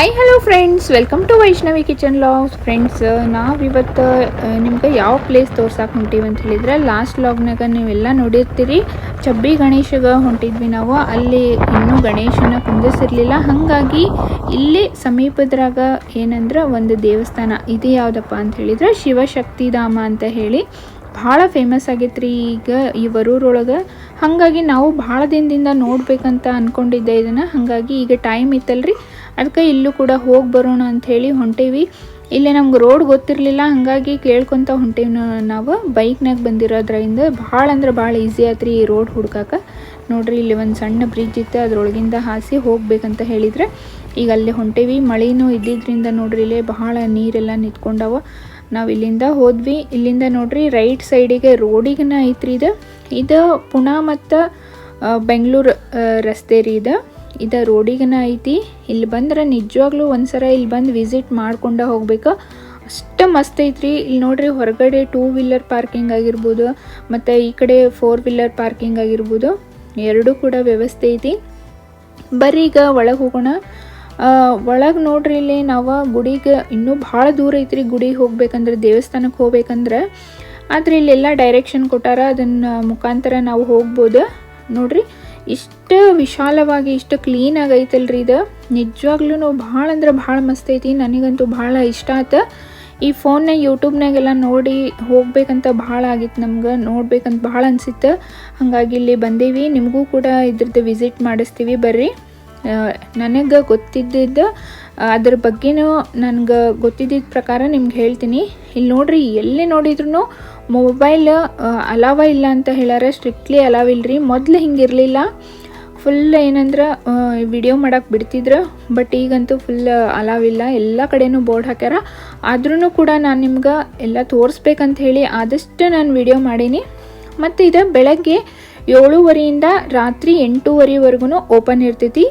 Hi hello friends welcome to Vaishnavi kitchen logs friends ನಾವಿವತ್ತು ನಿಮ್ಗೆ ಯಾವ ಪ್ಲೇಸ್ ತೋರ್ಸಕ್ಕೆ ಹೊಂಟೀವಿ ಅಂತ ಹೇಳಿದ್ರೆ ಲಾಸ್ಟ್ ಲಾಗ್ನಾಗ ನೀವೆಲ್ಲ ನೋಡಿರ್ತೀರಿ. ಚಬ್ಬಿ ಗಣೇಶಗೆ ಹೊಂಟಿದ್ವಿ ನಾವು. ಅಲ್ಲಿ ಇನ್ನೂ ಗಣೇಶನ ಕುಂದಿಸಿರ್ಲಿಲ್ಲ ಹಾಗಾಗಿ ಇಲ್ಲಿ ಸಮೀಪದ್ರಾಗ ಏನಂದ್ರೆ ಒಂದು ದೇವಸ್ಥಾನ. ಇದು ಯಾವುದಪ್ಪ ಅಂತ ಹೇಳಿದ್ರೆ, ಶಿವಶಕ್ತಿಧಾಮ ಅಂತ ಹೇಳಿ. ಭಾಳ ಫೇಮಸ್ ಆಗೈತ್ರಿ ಈಗ ಈ ವರೂರೊಳಗೆ. ಹಾಗಾಗಿ ನಾವು ಭಾಳ ದಿನದಿಂದ ನೋಡಬೇಕಂತ ಅಂದ್ಕೊಂಡಿದ್ದೆ ಇದನ್ನು. ಹಾಗಾಗಿ ಈಗ ಟೈಮ್ ಇತ್ತಲ್ರಿ. ಅದಕ್ಕೆ ಇಲ್ಲೂ ಕೂಡ ಹೋಗಿ ಬರೋಣ ಅಂತ ಹೇಳಿ ಹೊಂಟೇವಿ. ಇಲ್ಲಿ ನಮ್ಗೆ ರೋಡ್ ಗೊತ್ತಿರಲಿಲ್ಲ, ಹಾಗಾಗಿ ಕೇಳ್ಕೊತ ಹೊಂಟೇವಿ ನಾವು. ಬೈಕ್ನಾಗ ಬಂದಿರೋದ್ರಿಂದ ಭಾಳ ಅಂದ್ರೆ ಭಾಳ ಈಸಿ ಆತ್ರಿ ಈ ರೋಡ್ ಹುಡ್ಕಾಕ. ನೋಡ್ರಿ, ಇಲ್ಲಿ ಒಂದು ಸಣ್ಣ ಬ್ರಿಡ್ಜ್ ಇತ್ತು, ಅದ್ರೊಳಗಿಂದ ಹಾಸಿ ಹೋಗ್ಬೇಕಂತ ಹೇಳಿದ್ರೆ ಈಗ ಅಲ್ಲಿ ಹೊಂಟೇವಿ. ಮಳೆನೂ ಇದ್ದಿದ್ರಿಂದ ನೋಡ್ರಿ, ಇಲ್ಲೇ ಬಹಳ ನೀರೆಲ್ಲ ನಿಂತ್ಕೊಂಡವ. ನಾವು ಇಲ್ಲಿಂದ ಹೋದ್ವಿ. ಇಲ್ಲಿಂದ ನೋಡ್ರಿ ರೈಟ್ ಸೈಡಿಗೆ ರೋಡಿಗನ ಐತ್ರಿ ಇದು. ಇದು ಪುಣಾ ಮತ್ತು ಬೆಂಗಳೂರು ರಸ್ತೆ ರೀ ಇದು. ಇದು ರೋಡಿಗನ ಐತಿ. ಇಲ್ಲಿ ಬಂದ್ರೆ ನಿಜವಾಗ್ಲೂ ಒಂದ್ಸಲ ಇಲ್ಲಿ ಬಂದು ವಿಸಿಟ್ ಮಾಡ್ಕೊಂಡ ಹೋಗ್ಬೇಕು. ಅಷ್ಟು ಮಸ್ತ್ ಐತ್ರಿ. ಇಲ್ಲಿ ನೋಡ್ರಿ ಹೊರಗಡೆ ಟೂ ವೀಲರ್ ಪಾರ್ಕಿಂಗ್ ಆಗಿರ್ಬೋದು, ಮತ್ತು ಈ ಕಡೆ ಫೋರ್ ವೀಲರ್ ಪಾರ್ಕಿಂಗ್ ಆಗಿರ್ಬೋದು. ಎರಡೂ ಕೂಡ ವ್ಯವಸ್ಥೆ ಐತಿ. ಬರ್ರಿ ಈಗ ಒಳಗೆ ಹೋಗೋಣ. ಒಳಗೆ ನೋಡ್ರಿ ಇಲ್ಲಿ ನಾವು ಗುಡಿಗೆ ಇನ್ನೂ ಭಾಳ ದೂರ ಐತ್ರಿ ಗುಡಿಗೆ ಹೋಗ್ಬೇಕಂದ್ರೆ ದೇವಸ್ಥಾನಕ್ಕೆ ಹೋಗ್ಬೇಕಂದ್ರೆ. ಆದರೆ ಇಲ್ಲೆಲ್ಲ ಡೈರೆಕ್ಷನ್ ಕೊಟ್ಟಾರ ಅದನ್ನ ಮುಖಾಂತರ ನಾವು ಹೋಗ್ಬೋದು. ನೋಡ್ರಿ. ಇಷ್ಟು ವಿಶಾಲವಾಗಿ, ಇಷ್ಟು ಕ್ಲೀನಾಗಿ ಐತಲ್ರಿ ಇದು. ನಿಜವಾಗ್ಲೂ ಭಾಳ ಅಂದ್ರೆ ಭಾಳ ಮಸ್ತ್ ಐತಿ. ನನಗಂತೂ ಭಾಳ ಇಷ್ಟ ಆಯ್ತು ಈ ಫೋನ್ನ ಯೂಟ್ಯೂಬ್ನಾಗೆಲ್ಲ ನೋಡಿ ಹೋಗ್ಬೇಕಂತ ಭಾಳ ಆಗಿತ್ತು ನಮ್ಗೆ. ನೋಡ್ಬೇಕಂತ ಭಾಳ ಅನಿಸಿತ್ತು ಹಾಗಾಗಿ ಇಲ್ಲಿ ಬಂದೀವಿ. ನಿಮಗೂ ಕೂಡ ಇದ್ರದ್ದು ವಿಸಿಟ್ ಮಾಡಿಸ್ತೀವಿ ಬರ್ರಿ. ನನಗೆ ಗೊತ್ತಿದ್ದಿದ್ದು, ಅದ್ರ ಬಗ್ಗೆನೂ ನನಗೆ ಗೊತ್ತಿದ್ದ ಪ್ರಕಾರ ನಿಮ್ಗೆ ಹೇಳ್ತೀನಿ. ಇಲ್ಲಿ ನೋಡ್ರಿ, ಎಲ್ಲಿ ನೋಡಿದ್ರು ಮೊಬೈಲ್ ಅಲಾವ ಇಲ್ಲ ಅಂತ ಹೇಳಾರೆ ಸ್ಟ್ರಿಕ್ಟ್ಲಿ ಅಲಾವ್ ಇಲ್ರಿ. ಮೊದಲು ಹಿಂಗಿರಲಿಲ್ಲ. ಫುಲ್ ಏನಂದ್ರೆ ವಿಡಿಯೋ ಮಾಡೋಕ್ಕೆ ಬಿಡ್ತಿದ್ರು. ಬಟ್ ಈಗಂತೂ ಫುಲ್ ಅಲಾವ್ ಇಲ್ಲ. ಎಲ್ಲ ಕಡೆನೂ ಬೋರ್ಡ್ ಹಾಕ್ಯಾರ. ಆದ್ರೂ ಕೂಡ ನಾನು ನಿಮ್ಗೆ ಎಲ್ಲ ತೋರಿಸ್ಬೇಕಂತ ಹೇಳಿ ಆದಷ್ಟು ನಾನು ವಿಡಿಯೋ ಮಾಡೀನಿ. ಮತ್ತು ಇದು ಬೆಳಗ್ಗೆ ಏಳುವರೆಯಿಂದ ರಾತ್ರಿ ಎಂಟೂವರೆವರೆಗೂ ಓಪನ್ ಇರ್ತೈತಿ.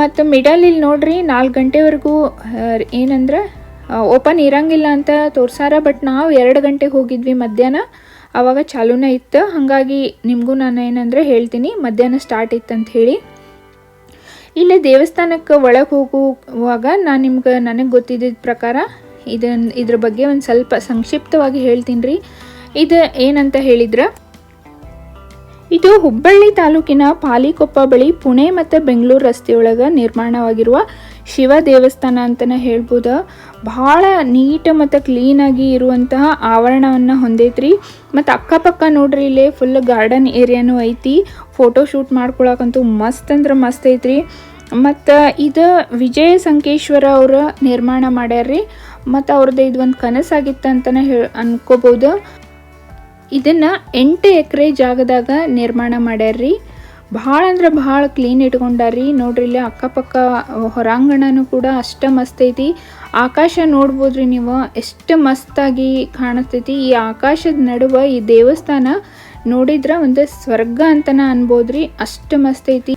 ಮತ್ತು ಮಿಡಲ್ ಇಲ್ಲಿ ನೋಡ್ರಿ ನಾಲ್ಕು ಗಂಟೆವರೆಗೂ ಏನಂದ್ರೆ ಓಪನ್ ಇರಂಗಿಲ್ಲ ಅಂತ ತೋರ್ಸಾರ ಬಟ್ ನಾವು ಎರಡು ಗಂಟೆಗೆ ಹೋಗಿದ್ವಿ ಮಧ್ಯಾಹ್ನ. ಆವಾಗ ಚಾಲೂನೇ ಇತ್ತು. ಹಾಗಾಗಿ ನಿಮಗೂ ನಾನು ಏನಂದರೆ ಹೇಳ್ತೀನಿ, ಮಧ್ಯಾಹ್ನ ಸ್ಟಾರ್ಟ್ ಇತ್ತು ಅಂತ ಹೇಳಿ. ಇಲ್ಲೇ ದೇವಸ್ಥಾನಕ್ಕೆ ಒಳಗೆ ಹೋಗುವಾಗ ನಾನು ನಿಮ್ಗೆ, ನನಗೆ ಗೊತ್ತಿದ್ದ ಪ್ರಕಾರ ಇದನ್ನ ಇದ್ರ ಬಗ್ಗೆ ಒಂದು ಸ್ವಲ್ಪ ಸಂಕ್ಷಿಪ್ತವಾಗಿ ಹೇಳ್ತೀನಿ ರೀ ಇದು ಏನಂತ ಹೇಳಿದ್ರೆ, ಇದು ಹುಬ್ಬಳ್ಳಿ ತಾಲೂಕಿನ ಪಾಲಿಕೊಪ್ಪ ಬಳಿ ಪುಣೆ ಮತ್ತು ಬೆಂಗಳೂರು ರಸ್ತೆಯೊಳಗೆ ನಿರ್ಮಾಣವಾಗಿರುವ ಶಿವ ದೇವಸ್ಥಾನ ಅಂತಲೇ ಹೇಳ್ಬೋದು. ಭಾಳ ನೀಟ್ ಮತ್ತು ಕ್ಲೀನಾಗಿ ಇರುವಂತಹ ಆವರಣವನ್ನು ಹೊಂದೈತ್ರಿ. ಮತ್ತು ಅಕ್ಕಪಕ್ಕ ನೋಡ್ರಿ ಇಲ್ಲೇ ಫುಲ್ ಗಾರ್ಡನ್ ಏರಿಯಾನು ಐತಿ. ಫೋಟೋ ಶೂಟ್ ಮಾಡ್ಕೊಳಕಂತೂ ಮಸ್ತ್ ಅಂದ್ರೆ ಮಸ್ತ್ ಐತ್ರಿ. ಮತ್ತು ಇದು ವಿಜಯ ಸಂಕೇಶ್ವರ ಅವರು ನಿರ್ಮಾಣ ಮಾಡ್ಯಾರ್ರಿ. ಮತ್ತು ಅವ್ರದ್ದು ಇದು ಒಂದು ಕನಸಾಗಿತ್ತು ಅಂತಲೇ ಹೇಳಿ ಅನ್ಕೋಬೋದು. ಇದನ್ನು ಎಂಟು ಎಕರೆ ಜಾಗದಾಗ ನಿರ್ಮಾಣ ಮಾಡ್ಯಾರ್ರಿ. ಭಾಳ ಅಂದ್ರೆ ಭಾಳ ಕ್ಲೀನ್ ಇಟ್ಕೊಂಡಾರಿ ನೋಡ್ರಿ ಇಲ್ಲಿ ಅಕ್ಕಪಕ್ಕ ಹೊರಾಂಗಣನೂ ಕೂಡ ಅಷ್ಟ ಮಸ್ತ್ ಐತಿ. ಆಕಾಶ ನೋಡ್ಬೋದ್ರಿ ನೀವು, ಎಷ್ಟು ಮಸ್ತಾಗಿ ಕಾಣಿಸ್ತೈತಿ. ಈ ಆಕಾಶದ ನಡುವೆ ಈ ದೇವಸ್ಥಾನ ನೋಡಿದ್ರೆ ಒಂದು ಸ್ವರ್ಗ ಅಂತನ ಅನ್ಬೋದ್ರಿ. ಅಷ್ಟು ಮಸ್ತ್ ಐತಿ.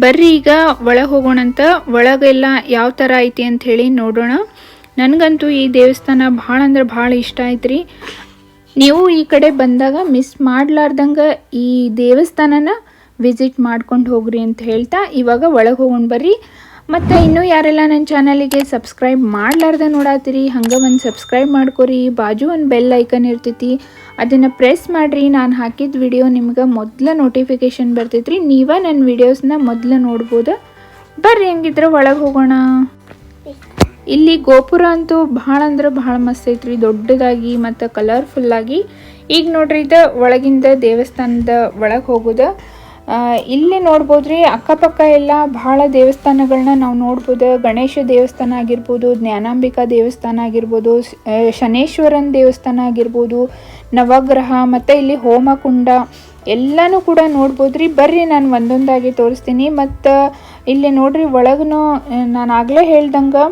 ಬರ್ರಿ ಈಗ ಒಳಗೆ ಹೋಗೋಣಂತ. ಒಳಗೆಲ್ಲ ಯಾವ ಥರ ಐತಿ ಅಂತ ಹೇಳಿ ನೋಡೋಣ. ನನಗಂತೂ ಈ ದೇವಸ್ಥಾನ ಭಾಳ ಅಂದ್ರೆ ಭಾಳ ಇಷ್ಟ ಆಯ್ತು ನೀವು ಈ ಕಡೆ ಬಂದಾಗ ಮಿಸ್ ಮಾಡ್ಲಾರ್ದಂಗೆ ಈ ದೇವಸ್ಥಾನನ ವಿಸಿಟ್ ಮಾಡ್ಕೊಂಡು ಹೋಗ್ರಿ ಅಂತ ಹೇಳ್ತಾ ಇವಾಗ ಒಳಗೆ ಹೋಗೋಣ ಬರ್ರಿ. ಮತ್ತು ಇನ್ನೂ ಯಾರೆಲ್ಲ ನನ್ನ ಚಾನಲಿಗೆ ಸಬ್ಸ್ಕ್ರೈಬ್ ಮಾಡಲಾರ್ದೆ ನೋಡತ್ತೀರಿ, ಹಂಗೆ ಒಂದು ಸಬ್ಸ್ಕ್ರೈಬ್ ಮಾಡ್ಕೊರಿ, ಬಾಜು ಒಂದು ಬೆಲ್ ಐಕನ್ ಇರ್ತೈತಿ, ಅದನ್ನು ಪ್ರೆಸ್ ಮಾಡಿರಿ. ನಾನು ಹಾಕಿದ ವಿಡಿಯೋ ನಿಮ್ಗೆ ಮೊದಲ ನೋಟಿಫಿಕೇಷನ್ ಬರ್ತೈತ್ರಿ. ನೀವೇ ನನ್ನ ವಿಡಿಯೋಸ್ನ ಮೊದಲು ನೋಡ್ಬೋದು? ಬರ್ರಿ ಹೆಂಗಿದ್ರೆ ಒಳಗೆ ಹೋಗೋಣ. ಇಲ್ಲಿ ಗೋಪುರ ಅಂತೂ ಭಾಳ ಅಂದ್ರೆ ಭಾಳ ಮಸ್ತ್ ಐತ್ರಿ. ದೊಡ್ಡದಾಗಿ ಮತ್ತು ಕಲರ್ಫುಲ್ಲಾಗಿ ಈಗ ನೋಡ್ರಿ ಇದು ಒಳಗಿಂದ ದೇವಸ್ಥಾನದ ಒಳಗೆ ಹೋಗೋದು. ಇಲ್ಲಿ ನೋಡ್ಬೋದ್ರಿ ಅಕ್ಕಪಕ್ಕ ಎಲ್ಲ ಭಾಳ ದೇವಸ್ಥಾನಗಳನ್ನ ನಾವು ನೋಡ್ಬೋದು. ಗಣೇಶ ದೇವಸ್ಥಾನ ಆಗಿರ್ಬೋದು, ಜ್ಞಾನಾಂಬಿಕಾ ದೇವಸ್ಥಾನ ಆಗಿರ್ಬೋದು ಶನೇಶ್ವರನ್ ದೇವಸ್ಥಾನ ಆಗಿರ್ಬೋದು, ನವಗ್ರಹ ಮತ್ತು ಇಲ್ಲಿ ಹೋಮಕುಂಡ ಎಲ್ಲನೂ ಕೂಡ ನೋಡ್ಬೋದ್ರಿ. ಬರ್ರಿ ನಾನು ಒಂದೊಂದಾಗಿ ತೋರಿಸ್ತೀನಿ. ಮತ್ತು ಇಲ್ಲಿ ನೋಡ್ರಿ ಒಳಗೂ ನಾನು ಆಗಲೇ ಹೇಳ್ದಂಗೆ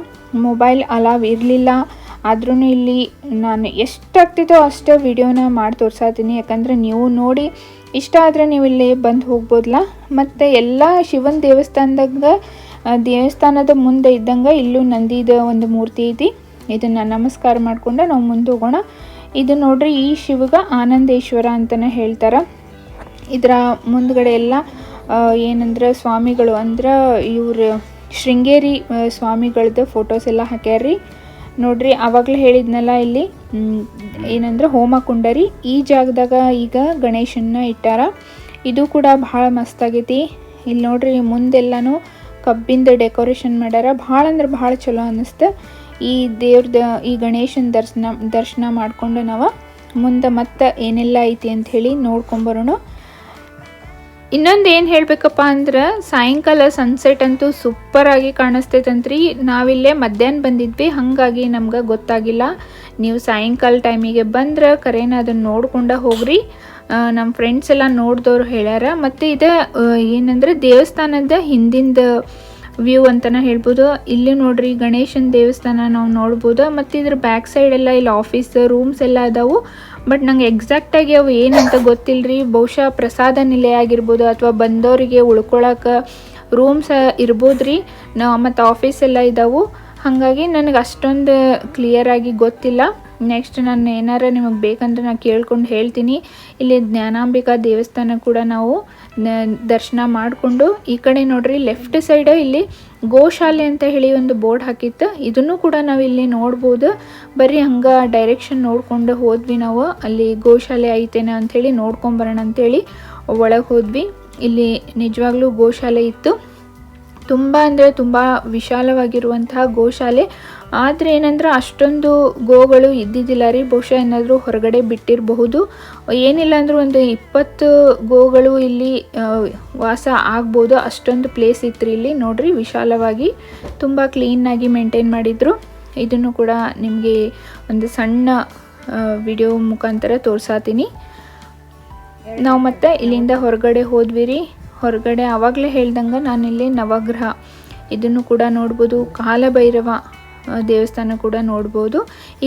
ಮೊಬೈಲ್ ಅಲಾವ್ ಇರಲಿಲ್ಲ. ಆದ್ರೂ ಇಲ್ಲಿ ನಾನು ಎಷ್ಟಾಗ್ತಿದೋ ಅಷ್ಟು ವಿಡಿಯೋನ ಮಾಡಿ ತೋರ್ಸಾತೀನಿ. ಯಾಕಂದರೆ ನೀವು ನೋಡಿ ಇಷ್ಟ ಆದರೆ ನೀವು ಇಲ್ಲಿ ಬಂದು ಹೋಗ್ಬೋದಲ್ಲ ಮತ್ತು ಎಲ್ಲ ಶಿವನ ದೇವಸ್ಥಾನದಾಗ ದೇವಸ್ಥಾನದ ಮುಂದೆ ಇದ್ದಂಗೆ ಇಲ್ಲೂ ನಂದಿದ ಒಂದು ಮೂರ್ತಿ ಐತಿ ಇದನ್ನು ನಮಸ್ಕಾರ ಮಾಡಿಕೊಂಡು ನಾವು ಮುಂದೆ ಹೋಗೋಣ. ಇದು ನೋಡ್ರಿ ಈ ಶಿವಗ ಆನಂದೇಶ್ವರ ಅಂತಲೇ ಹೇಳ್ತಾರೆ. ಇದರ ಮುಂದ್ಗಡೆ ಎಲ್ಲ ಏನಂದ್ರೆ ಸ್ವಾಮಿಗಳು ಅಂದ್ರೆ ಇವರು ಶೃಂಗೇರಿ ಸ್ವಾಮಿಗಳದ್ದು ಫೋಟೋಸ್ ಎಲ್ಲ ಹಾಕ್ಯಾರ್ರಿ. ನೋಡ್ರಿ ಆವಾಗಲೇ ಹೇಳಿದ್ನಲ್ಲ ಇಲ್ಲಿ. ಏನಂದ್ರೆ ಹೋಮ ಕುಂಡರಿ ಈ ಜಾಗದಾಗ ಈಗ ಗಣೇಶನ್ನ ಇಟ್ಟಾರ. ಇದು ಕೂಡ ಭಾಳ ಮಸ್ತಾಗೈತಿ. ಇಲ್ಲಿ ನೋಡ್ರಿ ಮುಂದೆಲ್ಲಾನು ಕಬ್ಬಿಂದ ಡೆಕೋರೇಷನ್ ಮಾಡ್ಯಾರ. ಭಾಳ ಅಂದ್ರೆ ಭಾಳ ಚಲೋ ಅನ್ನಿಸ್ತು. ಈ ದೇವ್ರದ, ಈ ಗಣೇಶನ ದರ್ಶನ ದರ್ಶನ ಮಾಡ್ಕೊಂಡು ನಾವು ಮುಂದೆ ಮತ್ತೆ ಏನೆಲ್ಲ ಐತಿ ಅಂತ ಹೇಳಿ ನೋಡ್ಕೊಂಬರೋಣ ಇನ್ನೊಂದು ಏನು ಹೇಳಬೇಕಪ್ಪ ಅಂದ್ರೆ ಸಾಯಂಕಾಲ ಸನ್ಸೆಟ್ ಅಂತೂ ಸೂಪರಾಗಿ ಕಾಣಿಸ್ತೈತಂತ್ರಿ. ನಾವಿಲ್ಲೇ ಮಧ್ಯಾಹ್ನ ಬಂದಿದ್ವಿ, ಹಾಗಾಗಿ ನಮ್ಗೆ ಗೊತ್ತಾಗಿಲ್ಲ. ನೀವು ಸಾಯಂಕಾಲ ಟೈಮಿಗೆ ಬಂದ್ರೆ ಕರೇನ ಅದನ್ನು ನೋಡ್ಕೊಂಡ ಹೋಗ್ರಿ. ನಮ್ಮ ಫ್ರೆಂಡ್ಸ್ ಎಲ್ಲ ನೋಡಿದವ್ರು ಹೇಳ್ಯಾರ. ಮತ್ತು ಇದು ಏನಂದ್ರೆ ದೇವಸ್ಥಾನದ ಹಿಂದಿಂದ ವ್ಯೂ ಅಂತಲೇ ಹೇಳ್ಬೋದು. ಇಲ್ಲಿ ನೋಡ್ರಿ ಗಣೇಶನ ದೇವಸ್ಥಾನ ನಾವು ನೋಡ್ಬೋದು. ಮತ್ತು ಇದ್ರ ಬ್ಯಾಕ್ ಸೈಡ್ ಎಲ್ಲ, ಇಲ್ಲಿ ಆಫೀಸ್ ರೂಮ್ಸ್ ಎಲ್ಲ ಅದಾವು. ಬಟ್ ನಂಗೆ ಎಕ್ಸಾಕ್ಟಾಗಿ ಅವು ಏನಂತ ಗೊತ್ತಿಲ್ಲರಿ ಬಹುಶಃ ಪ್ರಸಾದ ನಿಲಯ ಆಗಿರ್ಬೋದು ಅಥವಾ ಬಂದವರಿಗೆ ಉಳ್ಕೊಳಕ್ಕೆ ರೂಮ್ಸ್ ಇರ್ಬೋದು ರೀ ನಾ ಮತ್ತು ಆಫೀಸ್ ಎಲ್ಲ ಇದ್ದಾವೆ ಹಾಗಾಗಿ ನನಗೆ ಅಷ್ಟೊಂದು ಕ್ಲಿಯರಾಗಿ ಗೊತ್ತಿಲ್ಲ. ನೆಕ್ಸ್ಟ್ ನಾನು ಏನಾರ ನಿಮಗೆ ಬೇಕಂದ್ರೆ ನಾನು ಕೇಳ್ಕೊಂಡು ಹೇಳ್ತೀನಿ. ಇಲ್ಲಿ ಜ್ಞಾನಾಂಬಿಕಾ ದೇವಸ್ಥಾನ ಕೂಡ ನಾವು ದರ್ಶನ ಮಾಡಿಕೊಂಡು, ಈ ಕಡೆ ನೋಡ್ರಿ ಲೆಫ್ಟ್ ಸೈಡ್ ಇಲ್ಲಿ ಗೋಶಾಲೆ ಅಂತ ಹೇಳಿ ಒಂದು ಬೋರ್ಡ್ ಹಾಕಿತ್ತು. ಇದನ್ನು ಕೂಡ ನಾವು ಇಲ್ಲಿ ನೋಡ್ಬೋದು. ಬರೀ ಹಂಗೆ ಡೈರೆಕ್ಷನ್ ನೋಡ್ಕೊಂಡು ಹೋದ್ವಿ ನಾವು. ಅಲ್ಲಿ ಗೋಶಾಲೆ ಐತೇನೆ ಅಂಥೇಳಿ ನೋಡ್ಕೊಂಬರೋಣ ಅಂತೇಳಿ ಒಳಗೆ ಹೋದ್ವಿ. ಇಲ್ಲಿ ನಿಜವಾಗ್ಲೂ ಗೋಶಾಲೆ ಇತ್ತು. ತುಂಬ ಅಂದರೆ ತುಂಬ ವಿಶಾಲವಾಗಿರುವಂತಹ ಗೋಶಾಲೆ. ಆದರೆ ಏನಂದ್ರೆ ಅಷ್ಟೊಂದು ಗೋಗಳು ಇದ್ದಿದ್ದಿಲ್ಲ ರೀ. ಬಹುಶಃ ಏನಾದರೂ ಹೊರಗಡೆ ಬಿಟ್ಟಿರಬಹುದು. ಏನಿಲ್ಲ ಅಂದರೂ ಒಂದು ಇಪ್ಪತ್ತು ಗೋಗಳು ಇಲ್ಲಿ ವಾಸ ಆಗ್ಬೋದು. ಅಷ್ಟೊಂದು ಪ್ಲೇಸ್ ಇತ್ತು ಇಲ್ಲಿ. ನೋಡ್ರಿ ವಿಶಾಲವಾಗಿ ತುಂಬ ಕ್ಲೀನಾಗಿ ಮೇಂಟೈನ್ ಮಾಡಿದರು. ಇದನ್ನು ಕೂಡ ನಿಮಗೆ ಒಂದು ಸಣ್ಣ ವಿಡಿಯೋ ಮುಖಾಂತರ ತೋರ್ಸಾತೀನಿ. ನಾವು ಮತ್ತೆ ಇಲ್ಲಿಂದ ಹೊರಗಡೆ ಹೋದ್ವಿ ರೀ ಹೊರಗಡೆ ಆವಾಗಲೇ ಹೇಳ್ದಂಗೆ ನಾನಿಲ್ಲಿ ನವಗ್ರಹ. ಇದನ್ನು ಕೂಡ ನೋಡ್ಬೋದು. ಕಾಲಭೈರವ ದೇವಸ್ಥಾನ ಕೂಡ ನೋಡ್ಬೋದು.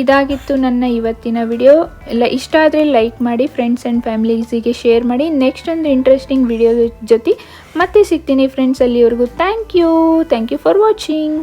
ಇದಾಗಿತ್ತು ನನ್ನ ಇವತ್ತಿನ ವಿಡಿಯೋ. ಎಲ್ಲ ಇಷ್ಟ ಆದರೆ ಲೈಕ್ ಮಾಡಿ ಫ್ರೆಂಡ್ಸ್ ಆ್ಯಂಡ್ ಫ್ಯಾಮಿಲೀಸಿಗೆ ಶೇರ್ ಮಾಡಿ. ನೆಕ್ಸ್ಟ್ ಒಂದು ಇಂಟ್ರೆಸ್ಟಿಂಗ್ ವಿಡಿಯೋ ಜೊತೆ ಮತ್ತೆ ಸಿಗ್ತೀನಿ ಫ್ರೆಂಡ್ಸ್ ಅಲ್ಲಿವರೆಗೂ. Thank you thank you for watching